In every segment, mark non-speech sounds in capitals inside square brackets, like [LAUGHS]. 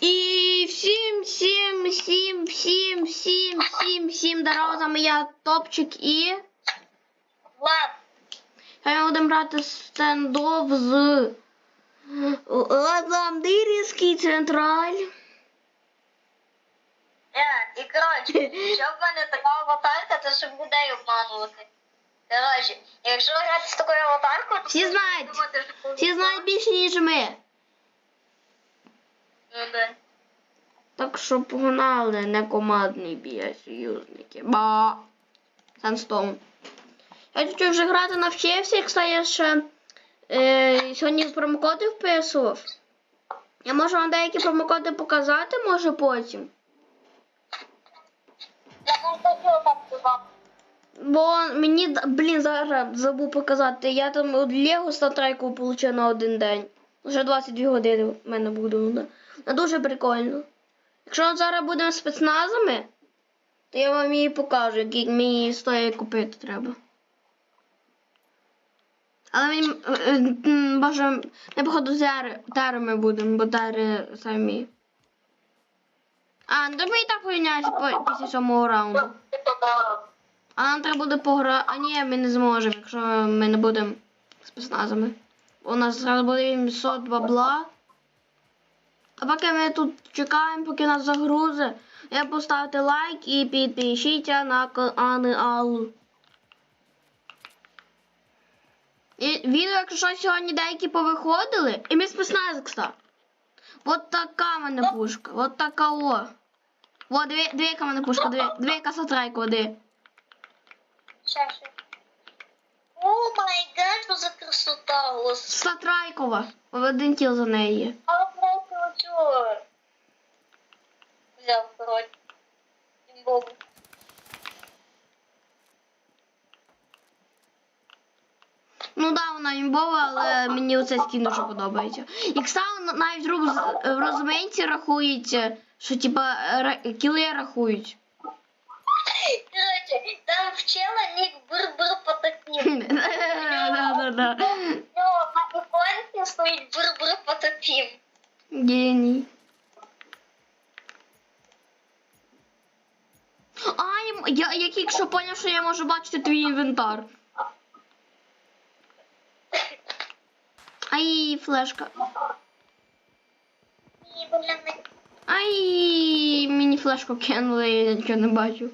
І всім, всім, всім, всім, всім, всім, всім здорово, з вами я Топчик і Влад, ми будемо грати стендов з Ламдирівський централь. е, і коротше, що в мене така аватарка, то щоб людей обманувати. Коротше, якщо грати з такою аватаркою, то Всі знають. думати, що Всі знають більше, ніж ми. Ну, да. Так що погнали, не командний бій, а союзники. Ба. Санстоун. Я чуть вже грати навчився, як стає ще е, сьогодні промокоди вписував. Я можу вам деякі промокоди показати, може потім. Я. Бо мені, блін, зараз забув показати. Я там от Лего статрайку отримав на один день. Вже 22 години в мене буде. Ну, дуже прикольно. Якщо зараз будемо спецназами, то я вам її покажу, які мені стоїть купити треба. Але е, е, м, боже, не походу зери, терами будемо, бо тери самі. А, ну ми і так поміняємося по- після сьомого раунду. А нам треба буде пограти. А ні, ми не зможемо, якщо ми не будемо спецназами. У нас зараз буде 700 бабла. А поки ми тут чекаємо, поки нас загрузи, я поставте лайк і підпишіться на канал. І відео, якщо що, сьогодні деякі повиходили, і ми спецнази, кстати. Вот така мене пушка, вот така о. Вот, дві, дві яка в мене пушка, дві, дві яка сатрайка. Ще, ще. О май гад, що за красота, господи. Сатрайкова. Один тіл за неї. А оцю взяв, коротше. Імбову. Ну да, вона імбова, але мені оцей скін дуже подобається. І кстати, навіть в роз- в розумінці рахується, що типа кіли рахують. Коротше, там вчила нік бур-бур потопів. Да-да-да. Ну, на іконці стоїть бур-бур потопів. Геній. А, я, я, я тільки що поняв, що я можу бачити твій інвентар. Ай, флешка. Ай, мені флешку кинули, я нічого не бачу.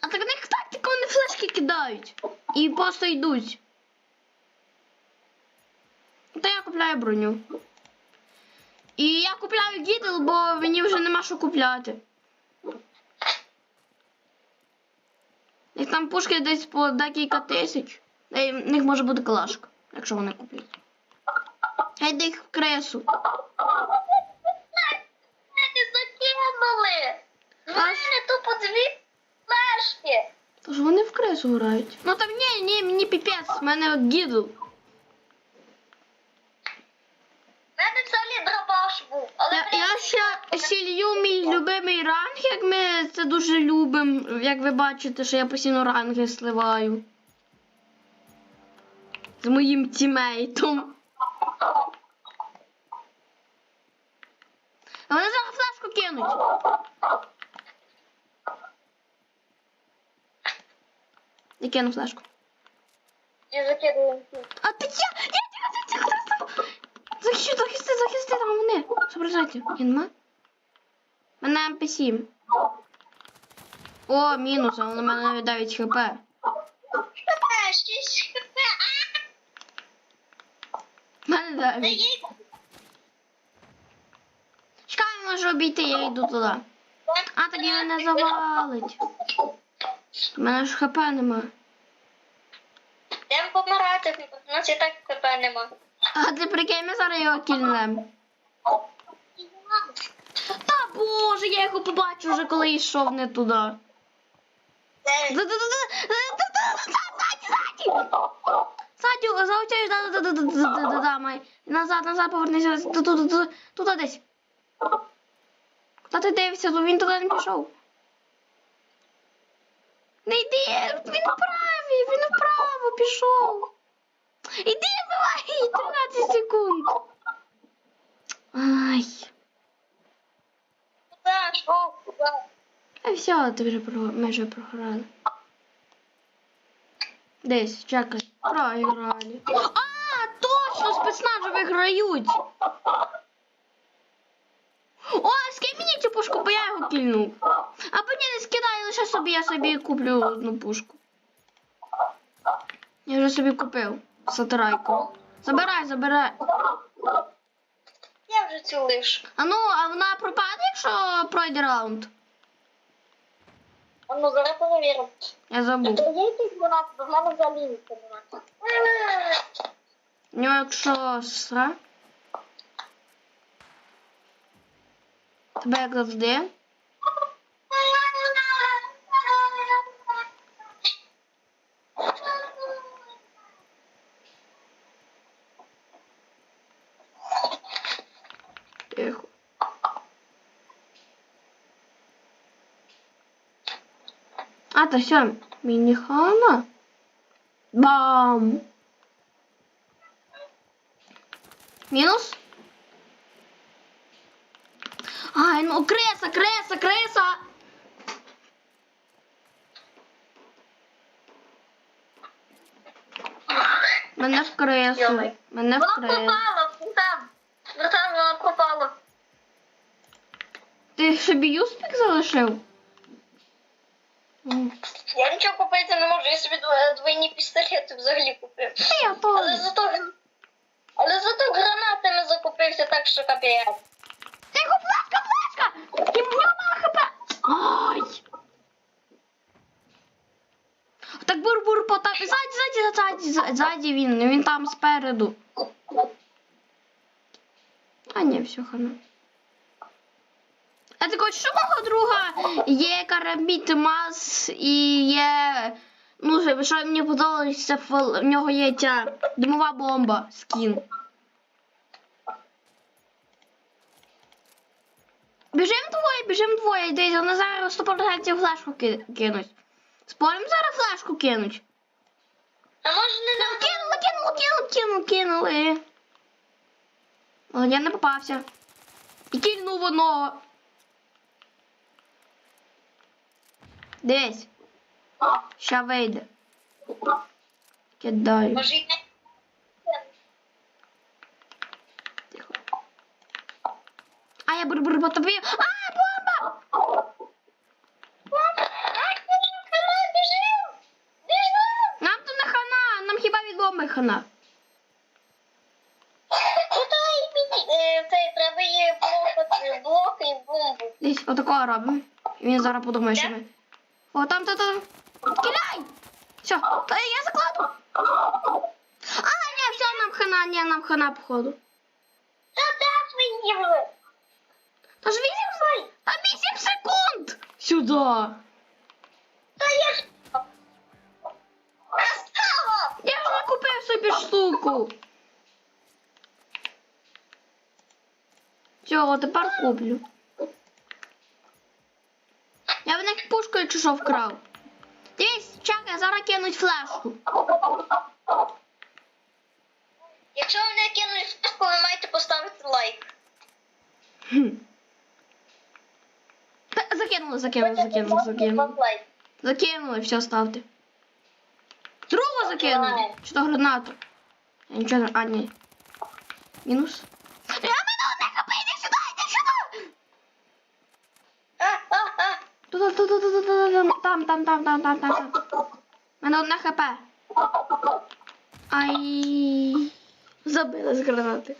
А так них тактика, вони флешки кидають. І просто йдуть. Та я купляю броню. І я купляю гідл, бо мені вже нема що купляти. Їх там пушки десь по декілька тисяч. Е, В них може бути калашка, якщо вони куплять. Гайде їх в кресу. закинули. В мене тупо дві флешки. Тож вони в кресу грають. Ну там ні, ні, мені піпець, в мене гідл. В мене взагалі дробаш був. Але Я, я ще сілью мій любимий ранг, як ми це дуже любимо. Як ви бачите, що я постійно ранги сливаю. З моїм тімейтом. Вони зараз флешку кинуть. Я кину флешку. я закидую. А ти я, я тихо, тихо, тихо, тихо. Захисти, захисти, захисти, там вони. Соображайте, є нема? Мене МП7. О, мінус, а воно мене навіть 9 хп. хп, 6 хп. Мене А, 9. Чекай, можу обійти, я йду туди. А, тоді мене завалить. У мене ж хп нема. Йдемо помирати, у нас і так хп нема. Hadi прикинь, зараз його кільнем. Та боже, я його побачу вже, коли йшов не туди. Садю, заучаєш, да, да, да, да, да, да, май. Назад, назад повернися, туди десь. Та ти дивишся, то він туди не пішов. Не йди, він вправі, він вправо пішов. Іди вбивай! 13 секунд. Ай. А все, ти вже майже програли. Десь, чекай. Програли. А, точно спецназу виграють. О, скинь мені цю пушку, бо я його кільну. Або ні, не скидай, лише собі я собі куплю одну пушку. Я вже собі купив сатирайку. Забирай, забирай. Я вже цю. А ну, а вона пропаде, якщо пройде раунд? А ну зараз перевіримо. Я забув. Є якийсь гранат, бо в мене взагалі нічого немає. Ну, якщо сра. Тебе як завжди. Тихо. А, то все, мініхана. Бам! Мінус? Ай, ну креса, креса, креса! Мене в кресу. Мене в Вона кресу. пропала, ну там. Ну там вона пропала. Ти собі юспік залишив? Я нічого купити не можу, я собі дво- двойні пістолети взагалі купив. Я Але зато, але зато гранатами закупився так, що капець. Тихо, флешка, флешка! І в мало хп. Ай! Так бур-бур потап. Ззаді, ззаді, ззаді, ззаді він. Він там спереду. А ні, все хана. А ти хочеш, що мого друга є карабіт мас і є. Ну, що- мені подобається, в нього є ця димова бомба скін. Біжим двоє, біжим двоє. Дивіться, вони зараз 100% флешку ки- кинуть. Спорим, зараз флешку кинуть. А може не нам Кинули, кинули, кинули, кинули, кинули. Але я не попався. І кільнув одного. Десь. Ща вийде. Кидаю. Тихо. А я бур-бур по. А, бомба! Нам то не хана, нам хіба від бомби хана. Куди мені? Е, Це треба є блок, блок і бомбу. Десь отакого робимо. І він зараз подумає, що ми. О, там, там, там. Кидай! Все, та я закладу. А, ні, все, нам хана, ні, нам хана, походу. Та де твої ви? Та ж 8, та 8 секунд! Сюди. Та я ж... Красава! Я ж не купив собі штуку. Цього тепер куплю. Якщо що вкрав. Дивись, чекай, зараз кинуть флешку. Якщо ви не кинули флешку, ви маєте поставити лайк. Хм. Закинули, закинули, закинули, закинули. Лайк. Закинули, все, ставте. Другу закинули. Чи то гранату? Я нічого. А, ні. Мінус. Я мене одне хп, іди сюди, іди сюди! А, а, а. Тут, тут, тут, тут, тут, тут, там, там, там, там, там, там, там. Мене одне хп. Ай. Забили з гранати.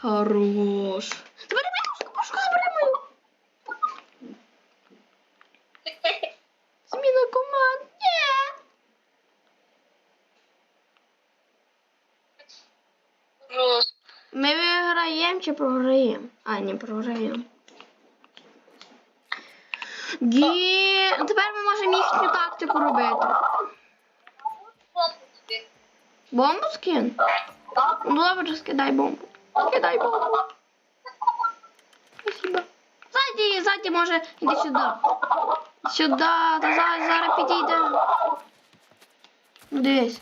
Хорош. Забери мою пушку, забери. Зміна команд. Ні. Ми виграємо чи програємо? А, ні, програємо. Ді... Тепер ми можемо їхню тактику робити. Бомбу скин? Ну добре, скидай бомбу. Скидай бомбу. Спасибо. Ззаді, ззаді, може, іди сюди. Сюди, та зараз, зараз підійде. Дивись.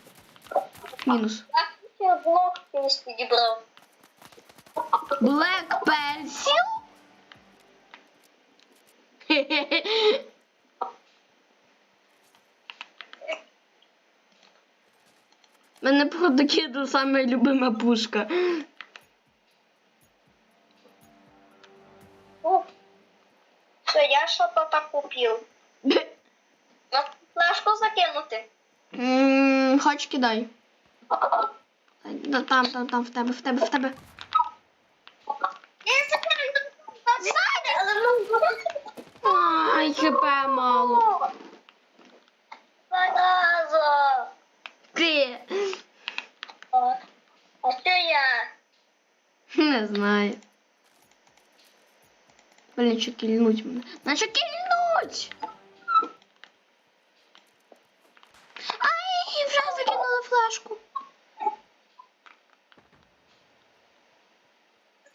Мінус. Блок підібрав. Мене походу кіду саме любима пушка. О, Все, я что-то так купил. [LAUGHS] На флешку закинути. М, Хоч кидай. Та- Там, там, там, в тебе, в тебе, в тебе. Я закину. Ззаді, але ну... Ай, хп мало. Зараза. Ти. А що я? Не знаю. Блін, що кільнуть мене. На що кільнуть? Ай, вже закинули флешку.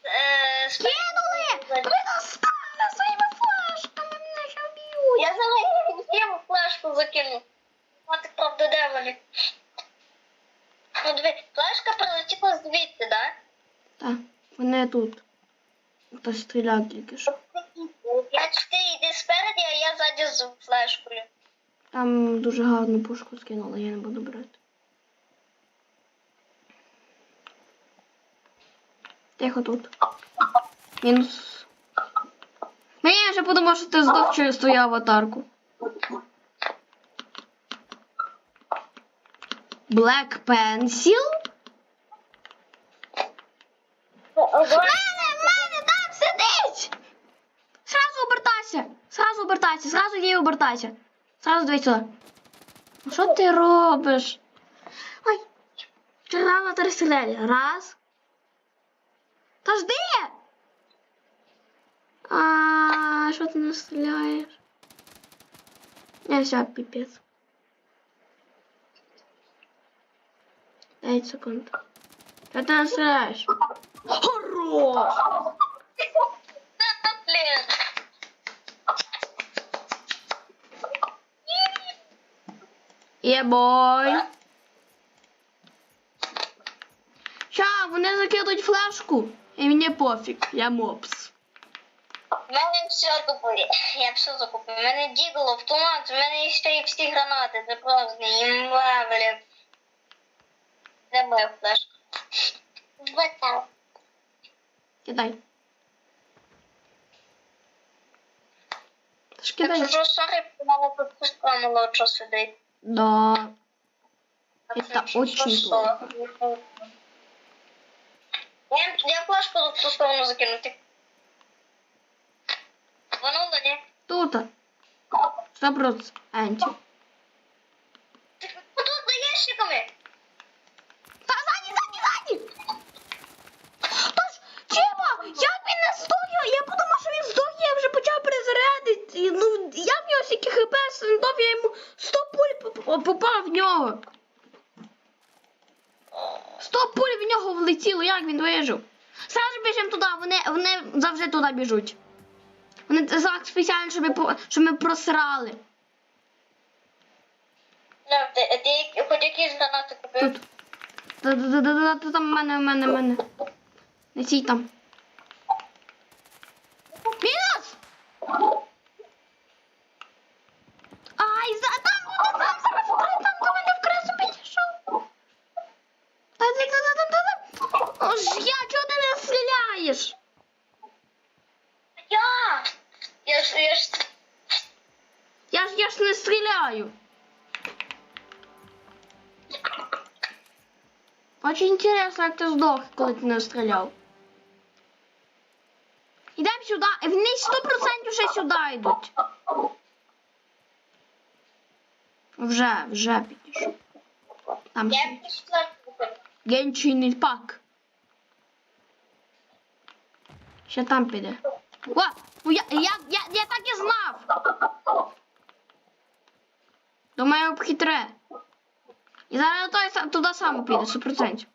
Е, Кинули! Ви достали своїми флешками, мене ще б'ють. Я зараз їм флешку закину. Мати правда, де вони? Ну, диви, флешка прилетіла звідти, да? Так, вони тут. Хтось стріляв тільки що. Я ти йди спереді, а я ззаді з флешкою. Там дуже гарну пушку скинули, я не буду брати. Тихо тут. Мінус. Ну я вже подумав, що ти здох через твою аватарку. Black Pencil? В мене, в мене там сидить! Сразу обертайся! Сразу обертайся, сразу їй обертайся. Сразу дивись сюди. Ну що ти робиш? Ой, червона три стріляє. Раз. Та жди! А що ти не стріляєш? Не, все, піпець. 5 секунд. Не стріляєш? Хорош! Є бой. Ща, вони закидуть флешку. І мені пофіг, я мопс. У мене все купує. Я все закупив. У мене дігло, автомат, у мене ще й всі гранати. Це просто імба, блін. Де моя флешка? Вот там. Кидай. Я кидай. сорі, мене тут сестра молодша сидить. Да. Это очень плохо. Я, я флешку тут в ту сторону закинути. Воно ні. Тут. Сто процентів. Анті. Ти тут за ящиками. Та ззаді, ззаді, ззаді! Тож, Чіма, як він не здох? Я- Я подумав, що він здох, я вже почав перезарядити. Ну, я в нього стільки хп сендов, я йому 100 пуль попав в нього. 100 пуль в нього влетіло, як він вижив? Сразу біжимо туди, вони, вони завжди туди біжуть. Вони так спеціально, щоб ми, щоб ми просрали. Ну, хоч якісь гранати купив? Та-та-та-та-та, Там мене, мене, мене. Не сій там. Як ти здох, коли ти не стріляв. Ідемо сюди. Вони 100% вже сюди йдуть. Вже, вже підійшов. Там Я ще. пішла Імпак. Ще там піде. О, ну я, я, я, я так і знав. Думаю, обхитре. І зараз той сам- туди саме піде, 100%.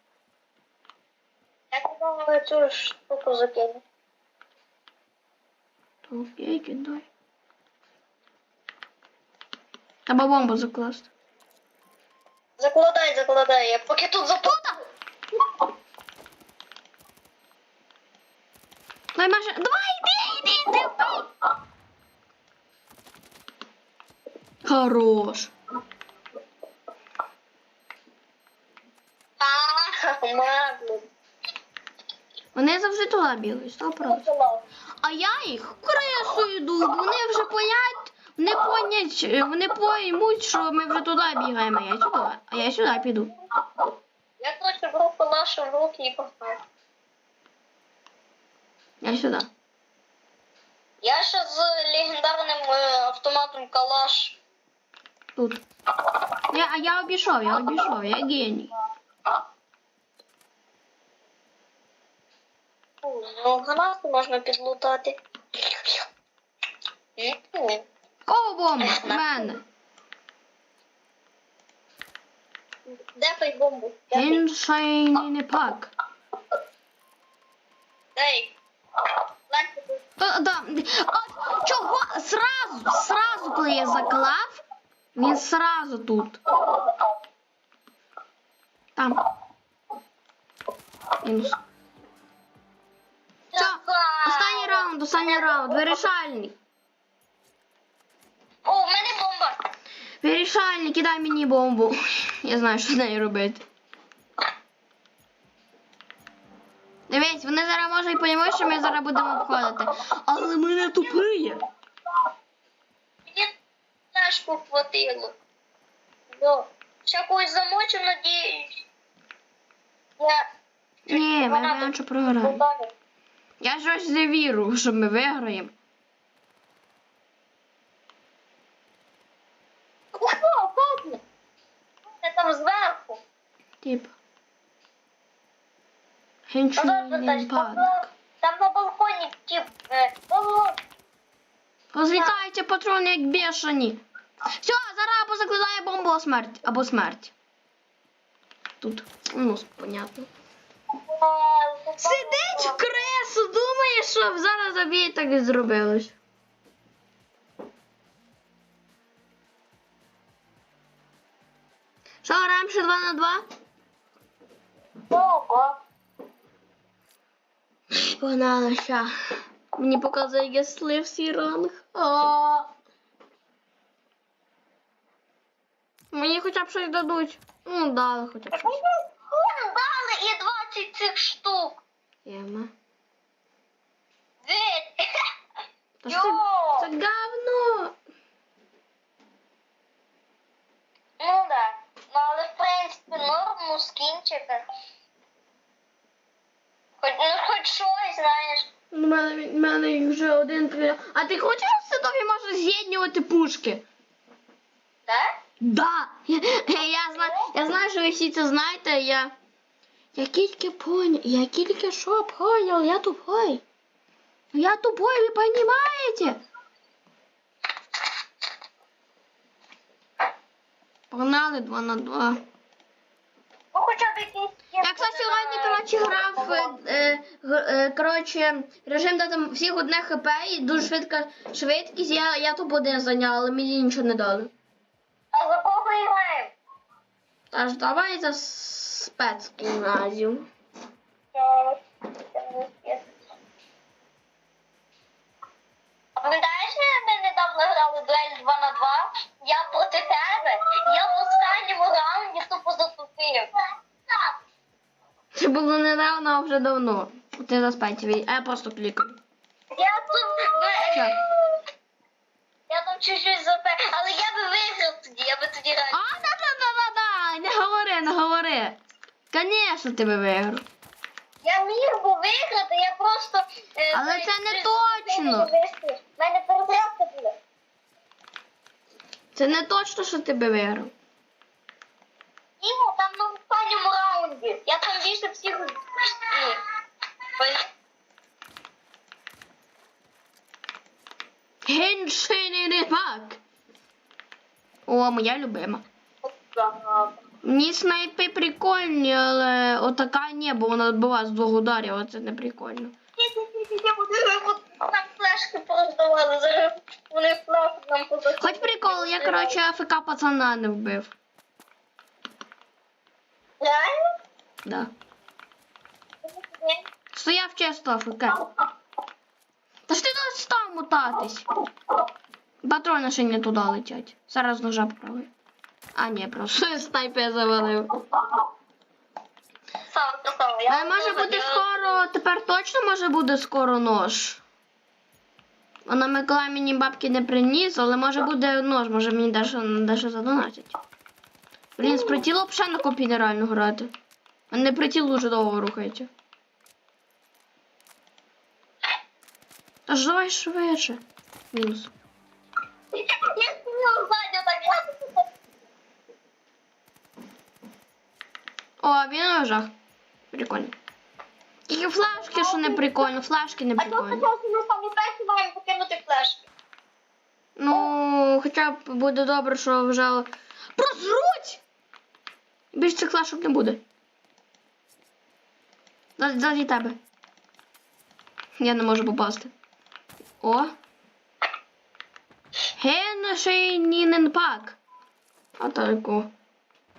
Я думала цю штуку закину. То окей, кидай. Треба бомбу закласти. Закладай, закладай. Я поки тут запутав. Давай, Маша, давай, іди, іди, іди, вбий. Хорош. А, магло. Вони завжди туди бігають, 100%. А я їх крисою йду, вони вже понять, вони понять, вони поймуть, що ми вже туди бігаємо, а я сюди, а я сюди піду. Я хочу беру калашу в руки і погнав. Я сюди. Я ще з легендарним е, автоматом калаш. Тут. Я, а я обійшов, я обійшов, я геній. Ну, гранату можна підлутати. Кого бомба? В мене. Дефай бомбу. Дефай. Не пак. Дай. То, да. От чого? Сразу, сразу, коли я заклав, він сразу тут. Там. Мінус. Раунд, останній раунд, вирішальний. О, в мене бомба. Вирішальний, кидай мені бомбу. Я знаю, що з нею робити. Дивись, вони зараз може і поймуть, що ми зараз будемо обходити. Але ми не тупі. Мені тяжко хватило. Ну, ще когось замочу, надіюсь. Я... Ні, ми менше програємо. Я щось не вірю, що ми виграємо. О, падне. Це там зверху. Ну, Генчний добре, Тась, там, на- балконі тип. Е, Розлітаються патрони як бешені. Все, зараз або закладає бомбу або смерть. Або смерть. Тут. Ну, понятно. Сидить в кресу, думає, що зараз заб'є так і зробилось. Що, граємо ще 2 на 2? Ого. Погнали ща. Мені показує, я слив свій ранг. А. Мені хоча б щось дадуть. Ну, дали хоча б щось. Дали і 20 цих штук. Ж це, Йо! це говно. Ну да. Ну, але в принципі норм, ну скінчика. Хоч, ну хоч щось, знаєш. У мене, в мене їх вже один три. А ти хочеш, що тобі може з'єднювати пушки? Так? Да. Я, я, знаю, я знаю, що ви всі це знаєте. Я, я тільки понял. Я тільки що понял, я тупой. Я тупой, ви понимаете? Погнали 2 на 2. Ну хоча. Я, кстати, сьогодні, коротше, грав, е, е, е, коротше, режим, де там всіх одне хп і дуже швидка швидкість. Я, я топ-1 зайняла, але мені нічого не дали. А за кого граємо? Тож давай за спецгімназію. Пам'ятаєш, ми недавно грали дуель 2 на 2? Я проти тебе. Я в останньому раунді тупо затупив. Це було недавно, а вже давно. Ти за спецвій, а я просто клікаю. Я тут. Я там чуть-чуть запе, але я би виграв тоді, я би тоді А, реально. да-да-да-да-да! Не говори, не говори. Конечно, тебе виграв. Я міг би виграти, я просто. е, Але це не точно. В мене перезарядка була. Це не точно, що тебе виграв. Ні, там на останньому раунді. Я там більше всіх. Ні. Ой, Геншин. О, моя любима. ага. Мені снайпи прикольні, але отака ні, бо вона відбиває з двох ударів, це не прикольно. Нам. Хоч прикол, я, коротше, АФК пацана не вбив. Реально? Да. Стояв чисто АФК. Та ж ти тут став мутатись. Патрони ще не туди летять. Зараз ножа попробую. А, ні, просто [LAUGHS] снайпер завалив. Сам сказав, я може бути скоро, тепер точно може буде скоро нож. Вона Миколай мені бабки не приніс, але може буде нож, може мені дещо, задонатять. Блін, з притілу взагалі на копі нереально грати. У мене притіл дуже довго рухається. Та давай швидше. Мінус. Я сидів ззаді так, я О, він на ножах. Прикольно. Тільки флешки, що не прикольно, флешки не А то прикольно. хотілося ми самі маємо покинути флешки. Ну, хоча б буде добре, що вже прозруть! Більш цих флешок не буде. Ззаді тебе. Я не можу попасти. О. Геншейнінен пак. Атаку.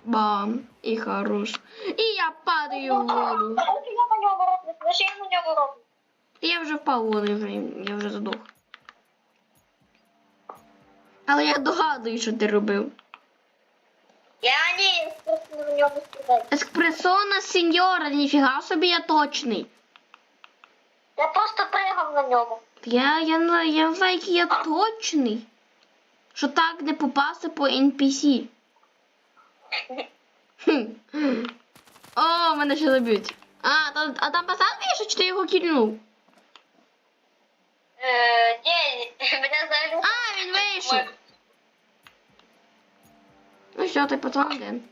Бам. І хорош. І я падаю в воду. Я на ньому роблю, а я на ньому роблю? Я вже впав у воду, я вже, я вже задох. Але я догадую, що ти робив. Я ні, просто на ньому стріляю. Еспресона сеньора, ніфіга собі я точний. Я просто пригав на ньому. Я, я, я не знаю, я точний. Що так не попасти по NPC. Хм. О, мене ще заб'ють. А, там, а там пацан більше, чи ти його кільнув? Е, ні, мене взагалі... А, він вийшов. Ну що, той пацан один.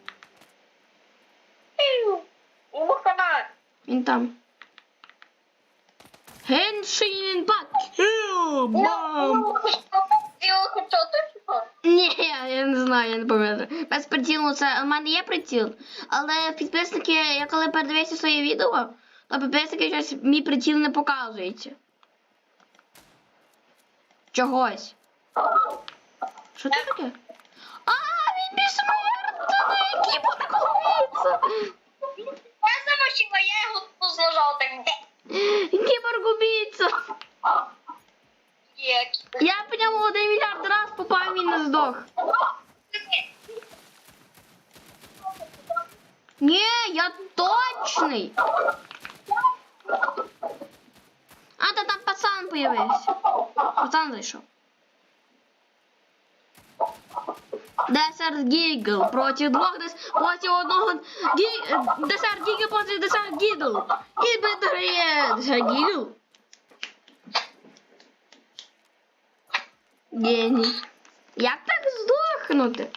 Йому хана. Він там. Геншин пак. Бам! Його хоча точно? Ні, я не знаю, я не пам'ятаю. Без прицілу це у мене є приціл, але підписники, я коли передивився своє відео, то підписники щось мій приціл не показується. Чогось. Що це таке? А, він безсмертний! Кіборговіця! Я замочила, я його зложав так. Кіборгубійця! Є. Я ньому один мільярд раз попав, він не здох. Ні, я точний. А, та там пацан появився. Пацан зайшов. Десерт Гігл проти двох дес... проти одного гі... Десерт Гігл проти Десерт Гігл. І виграє Десерт Гігл. Геній. Як так здохнути?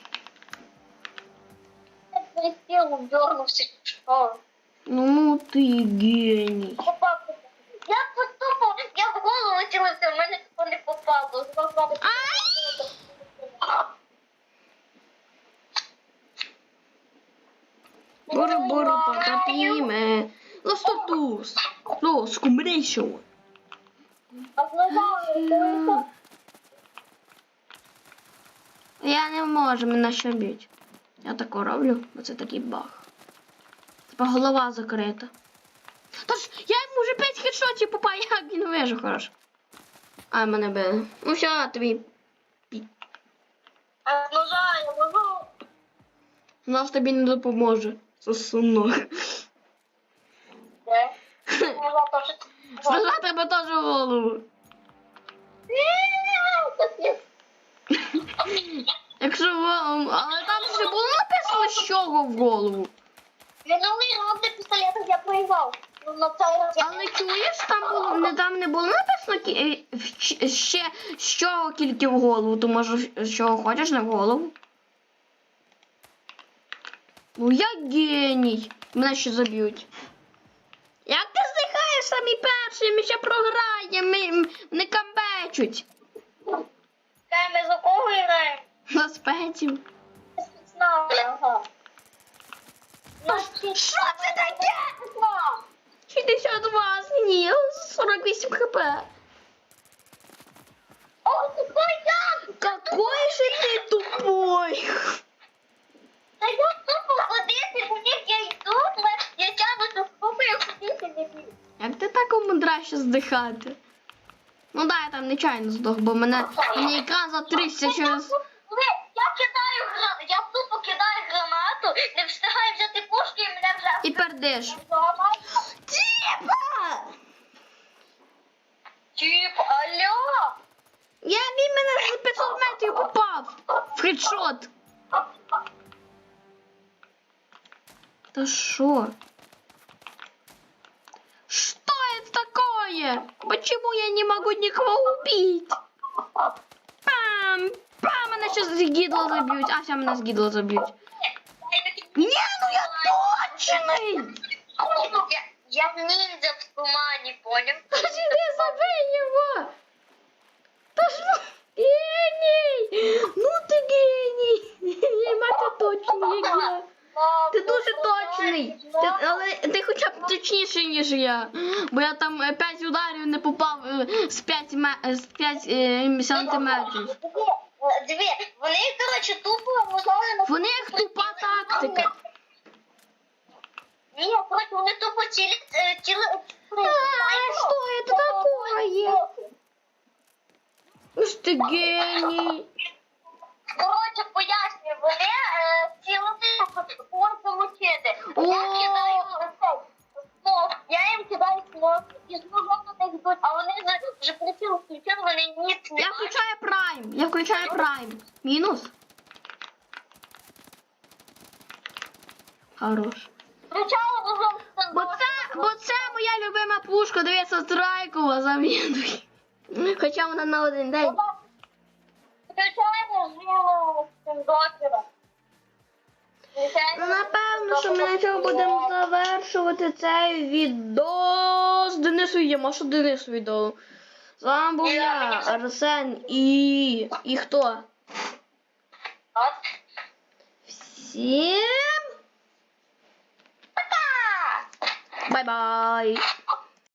Я присів, дернувся. Що? Ну ти геній. Попав. Я поступав, я в голову цілився, в мене ніхто не попало. Ай! Буру-буру потопіме. Лостотус. Лос кумрейшо. Я не можу, мене ще б'ють. Я тако роблю, бо це такий баг. Типа голова закрита. Тож я йому вже 5 хедшотів попав, [LAUGHS] як він вижив хорошо. А мене били. Ну все, тобі. Ножа, я можу. Нас тобі не допоможе. Сосунок. Де? Чого в голову. Минулий раунд я проїбав. Ну, на цей раз я... Але чуєш, там було не там не було написано кі- е, в- ще чого тільки в голову, то може чого хочеш не в голову. Ну я геній. Мене ще заб'ють. Як ти здихаєш самі перші, ми ще програємо, ми, м- не камбечуть. Чекай, ми за кого граємо? На спеців. Знав, ага. Що це таке? 62 ні, 48 хп. О, тупой я! Какой же ты тупой! Та я тупо ходити, у них я йду, але я тягну, тупо я ходити не вмію. Як ти так умудряєшся здихати? Ну да, я там нечайно здох, бо мене, мені екран затрісся через. Я кидаю гранату, я тупо кидаю гранату, не встигаю взяти пушку і мене вже... І пердиш. Тіпа! Тіп, алло! Я він мене з 500 метрів попав. В хедшот. Та що? Что это такое? Почему я не могу никого убить? Пам! Пам! Мене сейчас з гідла заб'ють. А, все, мене з гідла заб'ють. Ну я! Я, я ніндзя в тумані, поняв? Сиди, забей его! Що? Геній! Ну ти геній! Єма, ти точний, як я. Ти дуже точний. Ти, але ти хоча б точніший, ніж я. Бо я там 5 ударів не попав е, з 5, ме- е, з 5 е, сантиметрів. Дві, вони, коротше, тупо лежали на... В них тупа тактика. Коротше, вони тупо цілі... е. А, що це такое? Ну ж ти геній. Коротше, пояснюю, вони е, цілити фон получити. Я О! кидаю цей смок, я їм кидаю смок, і знову вони йдуть, а вони вже, вже приціл включили, вони ніц не Я бачать. включаю прайм. Я включаю прайм. Мінус. Хорош. Пушка, дивіться, страйкова замінує. Хоча вона на один день. З. Ну, напевно, що ми на цьому будемо завершувати цей відос. Денису йдемо, що Денису відео. З вами був я, Арсен і. І хто? Всім Пока! бай-бай!